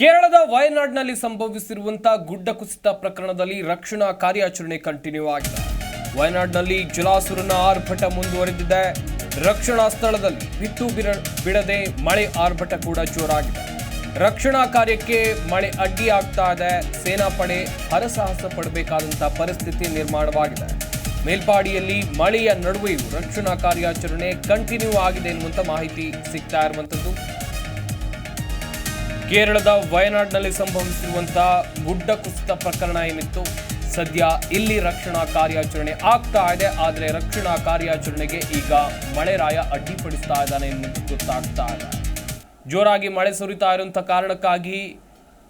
ಕೇರಳದ ವಯನಾಡ್ನಲ್ಲಿ ಸಂಭವಿಸಿರುವಂತಹ ಗುಡ್ಡ ಕುಸಿತ ಪ್ರಕರಣದಲ್ಲಿ ರಕ್ಷಣಾ ಕಾರ್ಯಾಚರಣೆ ಕಂಟಿನ್ಯೂ ಆಗಿದೆ. ವಯನಾಡ್ನಲ್ಲಿ ಜಲಾಸುರನ ಆರ್ಭಟ ಮುಂದುವರೆದಿದೆ. ರಕ್ಷಣಾ ಸ್ಥಳದಲ್ಲಿ ಬಿತ್ತು ಬಿಡದೆ ಮಳೆ ಆರ್ಭಟ ಕೂಡ ಜೋರಾಗಿದೆ. ರಕ್ಷಣಾ ಕಾರ್ಯಕ್ಕೆ ಮಳೆ ಅಡ್ಡಿ ಆಗ್ತಾ ಇದೆ. ಸೇನಾಪಡೆ ಹರಸಾಹಸ ಪಡಬೇಕಾದಂತಹ ಪರಿಸ್ಥಿತಿ ನಿರ್ಮಾಣವಾಗಿದೆ. ಮೇಲ್ಪಾಡಿಯಲ್ಲಿ ಮಳೆಯ ನಡುವೆಯೂ ರಕ್ಷಣಾ ಕಾರ್ಯಾಚರಣೆ ಕಂಟಿನ್ಯೂ ಆಗಿದೆ ಎನ್ನುವಂಥ ಮಾಹಿತಿ ಸಿಗ್ತಾ ಇರುವಂತದ್ದು ಕೇರಳದ ವಯನಾಡ್ನಲ್ಲಿ ಸಂಭವಿಸಿರುವಂತಹ ಗುಡ್ಡ ಕುಸಿತ ಪ್ರಕರಣ ಏನಿತ್ತು? ಸದ್ಯ ಇಲ್ಲಿ ರಕ್ಷಣಾ ಕಾರ್ಯಾಚರಣೆ ಆಗ್ತಾ ಇದೆ, ಆದರೆ ರಕ್ಷಣಾ ಕಾರ್ಯಾಚರಣೆಗೆ ಈಗ ಮಳೆರಾಯ ಅಡ್ಡಿಪಡಿಸ್ತಾ ಇದ್ದಾನೆ ಎನ್ನುವುದು ಗೊತ್ತಾಗ್ತಾ ಇದೆ. ಜೋರಾಗಿ ಮಳೆ ಸುರಿತಾ ಇರುವಂಥ ಕಾರಣಕ್ಕಾಗಿ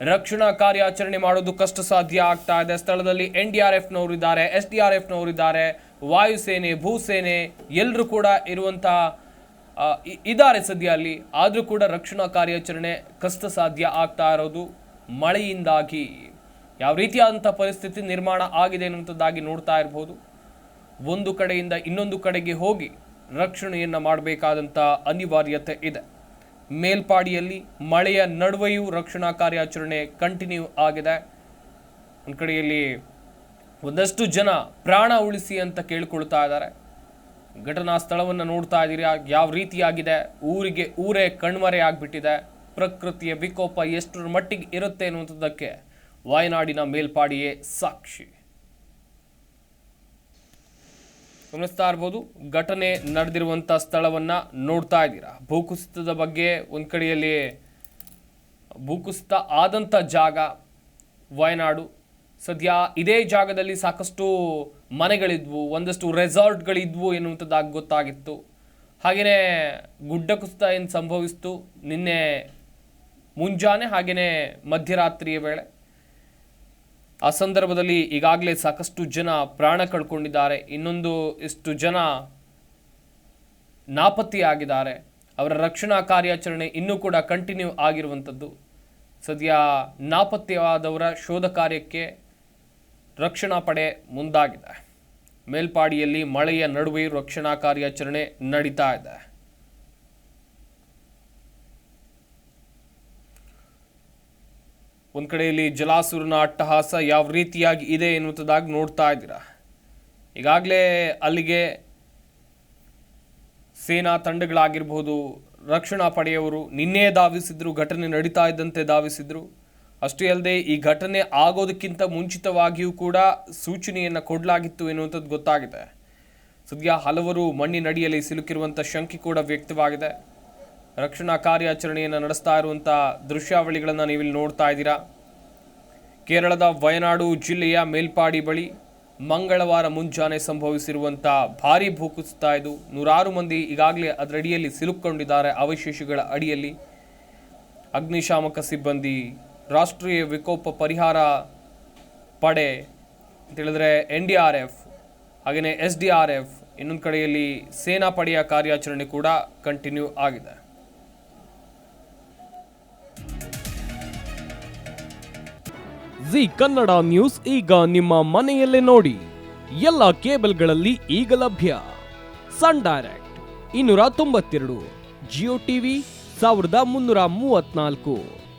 ರಕ್ಷಣಾ ಕಾರ್ಯಾಚರಣೆ ಮಾಡೋದು ಕಷ್ಟ ಸಾಧ್ಯ ಆಗ್ತಾ ಇದೆ. ಸ್ಥಳದಲ್ಲಿ ಎನ್ ಡಿ ಆರ್ ಎಫ್ನವರು ಇದ್ದಾರೆ, ಎಸ್ ಡಿ ಆರ್ ಎಫ್ನವರು ಇದ್ದಾರೆ, ವಾಯುಸೇನೆ, ಭೂಸೇನೆ, ಎಲ್ಲರೂ ಕೂಡ ಇರುವಂತಹ ಇದ್ದಾರೆ ಸದ್ಯ ಅಲ್ಲಿ. ಆದರೂ ಕೂಡ ರಕ್ಷಣಾ ಕಾರ್ಯಾಚರಣೆ ಕಷ್ಟ ಸಾಧ್ಯ ಆಗ್ತಾ ಇರೋದು ಮಳೆಯಿಂದಾಗಿ. ಯಾವ ರೀತಿಯಾದಂಥ ಪರಿಸ್ಥಿತಿ ನಿರ್ಮಾಣ ಆಗಿದೆ ಅನ್ನುವಂಥದ್ದಾಗಿ ನೋಡ್ತಾ ಇರ್ಬೋದು. ಒಂದು ಕಡೆಯಿಂದ ಇನ್ನೊಂದು ಕಡೆಗೆ ಹೋಗಿ ರಕ್ಷಣೆಯನ್ನು ಮಾಡಬೇಕಾದಂಥ ಅನಿವಾರ್ಯತೆ ಇದೆ. ಮೇಲ್ಪಾಡಿಯಲ್ಲಿ ಮಳೆಯ ನಡುವೆಯೂ ರಕ್ಷಣಾ ಕಾರ್ಯಾಚರಣೆ ಕಂಟಿನ್ಯೂ ಆಗಿದೆ. ಒಂದು ಕಡೆಯಲ್ಲಿ ಒಂದಷ್ಟು ಜನ ಪ್ರಾಣ ಉಳಿಸಿ ಅಂತ ಕೇಳಿಕೊಳ್ತಾ ಇದ್ದಾರೆ. ಘಟನಾ ಸ್ಥಳವನ್ನು ನೋಡ್ತಾ ಇದ್ದೀರಿ ಯಾವ ರೀತಿಯಾಗಿದೆ? ಊರಿಗೆ, ಊರೇ ಕಣ್ಮರೆ ಆಗಿಬಿಟ್ಟಿದೆ. ಪ್ರಕೃತಿಯ ವಿಕೋಪ ಎಷ್ಟರ ಮಟ್ಟಿಗೆ ಇರುತ್ತೆ ಅನ್ನುವಂಥದ್ದಕ್ಕೆ ವಾಯನಾಡಿನ ಮೇಲ್ಪಾಡಿಯೇ ಸಾಕ್ಷಿ. ಗಮನಿಸ್ತಾ ಇರ್ಬೋದು, ಘಟನೆ ನಡೆದಿರುವಂಥ ಸ್ಥಳವನ್ನು ನೋಡ್ತಾ ಇದ್ದೀರಾ. ಭೂಕುಸಿತದ ಬಗ್ಗೆ ಒಂದು ಕಡೆಯಲ್ಲಿ ಭೂಕುಸಿತ ಆದಂಥ ಜಾಗ ವಯನಾಡು. ಸದ್ಯ ಇದೇ ಜಾಗದಲ್ಲಿ ಸಾಕಷ್ಟು ಮನೆಗಳಿದ್ವು, ಒಂದಷ್ಟು ರೆಸಾರ್ಟ್ಗಳಿದ್ವು ಎನ್ನುವಂಥದ್ದಾಗಿ ಗೊತ್ತಾಗಿತ್ತು. ಹಾಗೆಯೇ ಗುಡ್ಡ ಕುಸಿತ ಏನು ಸಂಭವಿಸ್ತು? ನಿನ್ನೆ ಮುಂಜಾನೆ ಹಾಗೆಯೇ ಮಧ್ಯರಾತ್ರಿಯ ವೇಳೆ. ಆ ಸಂದರ್ಭದಲ್ಲಿ ಈಗಾಗಲೇ ಸಾಕಷ್ಟು ಜನ ಪ್ರಾಣ ಕಳ್ಕೊಂಡಿದ್ದಾರೆ. ಇನ್ನೊಂದು ಇಷ್ಟು ಜನ ನಾಪತ್ತೆಯಾಗಿದ್ದಾರೆ. ಅವರ ರಕ್ಷಣಾ ಕಾರ್ಯಾಚರಣೆ ಇನ್ನೂ ಕೂಡ ಕಂಟಿನ್ಯೂ ಆಗಿರುವಂಥದ್ದು. ಸದ್ಯ ನಾಪತ್ತೆಯಾದವರ ಶೋಧ ಕಾರ್ಯಕ್ಕೆ ರಕ್ಷಣಾ ಪಡೆ ಮುಂದಾಗಿದೆ. ಮೇಲ್ಪಾಡಿಯಲ್ಲಿ ಮಳೆಯ ನಡುವೆ ರಕ್ಷಣಾ ಕಾರ್ಯಾಚರಣೆ ನಡೀತಾ ಇದೆ. ಒಂದು ಕಡೆಯಲ್ಲಿ ಜಲಾಸುರನ ಅಟ್ಟಹಾಸ ಯಾವ ರೀತಿಯಾಗಿ ಇದೆ ಎನ್ನುವಂಥದ್ದಾಗಿ ನೋಡ್ತಾ ಇದ್ದೀರಾ? ಈಗಾಗಲೇ ಅಲ್ಲಿಗೆ ಸೇನಾ ತಂಡಗಳಾಗಿರ್ಬೋದು, ರಕ್ಷಣಾ ಪಡೆಯವರು ನಿನ್ನೆ ಧಾವಿಸಿದ್ರು, ಘಟನೆ ನಡೀತಾ ಇದ್ದಂತೆ ಧಾವಿಸಿದ್ರು. ಅಷ್ಟೇ ಅಲ್ಲದೆ ಈ ಘಟನೆ ಆಗೋದಕ್ಕಿಂತ ಮುಂಚಿತವಾಗಿಯೂ ಕೂಡ ಸೂಚನೆಯನ್ನು ಕೊಡಲಾಗಿತ್ತು ಎನ್ನುವಂಥದ್ದು ಗೊತ್ತಾಗಿದೆ. ಸದ್ಯ ಹಲವರು ಮಣ್ಣಿನಡಿಯಲ್ಲಿ ಸಿಲುಕಿರುವಂಥ ಶಂಕೆ ಕೂಡ ವ್ಯಕ್ತವಾಗಿದೆ. ರಕ್ಷಣಾ ಕಾರ್ಯಾಚರಣೆಯನ್ನು ನಡೆಸ್ತಾ ಇರುವಂಥ ದೃಶ್ಯಾವಳಿಗಳನ್ನು ನೀವಿಲ್ಲಿ ನೋಡ್ತಾ ಇದ್ದೀರಾ? ಕೇರಳದ ವಯನಾಡು ಜಿಲ್ಲೆಯ ಮೇಲ್ಪಾಡಿ ಬಳಿ ಮಂಗಳವಾರ ಮುಂಜಾನೆ ಸಂಭವಿಸಿರುವಂಥ ಭಾರೀ ಭೂಕುಸಿತ ಇದು. ನೂರಾರು ಮಂದಿ ಈಗಾಗಲೇ ಅದರಡಿಯಲ್ಲಿ ಸಿಲುಕೊಂಡಿದ್ದಾರೆ ಅವಶೇಷಗಳ ಅಡಿಯಲ್ಲಿ ಅಗ್ನಿಶಾಮಕ ಸಿಬ್ಬಂದಿ ರಾಷ್ಟ್ರೀಯ ವಿಕೋಪ ಪರಿಹಾರ ಪಡೆ ಅಂತ ಹೇಳಿದ್ರೆ ಎನ್ ಡಿ ಆರ್ ಎಫ್ ಹಾಗೆಯೇ ಎಸ್ ಡಿ ಆರ್ ಎಫ್, ಇನ್ನೊಂದು ಕಡೆಯಲ್ಲಿ ಸೇನಾ ಪಡೆಯ ಕಾರ್ಯಾಚರಣೆ ಕೂಡ ಕಂಟಿನ್ಯೂ ಆಗಿದೆ. ಜಿ ಕನ್ನಡ ನ್ಯೂಸ್ ಈಗ ನಿಮ್ಮ ಮನೆಯಲ್ಲೇ ನೋಡಿ. ಎಲ್ಲ ಕೇಬಲ್ಗಳಲ್ಲಿ ಈಗ ಲಭ್ಯ. ಸನ್ ಡೈರೆಕ್ಟ್ ಇನ್ನೂರ ತೊಂಬತ್ತೆರಡು, ಜಿಯೋ ಟಿವಿ ಸಾವಿರದ ಮುನ್ನೂರ ಮೂವತ್ನಾಲ್ಕು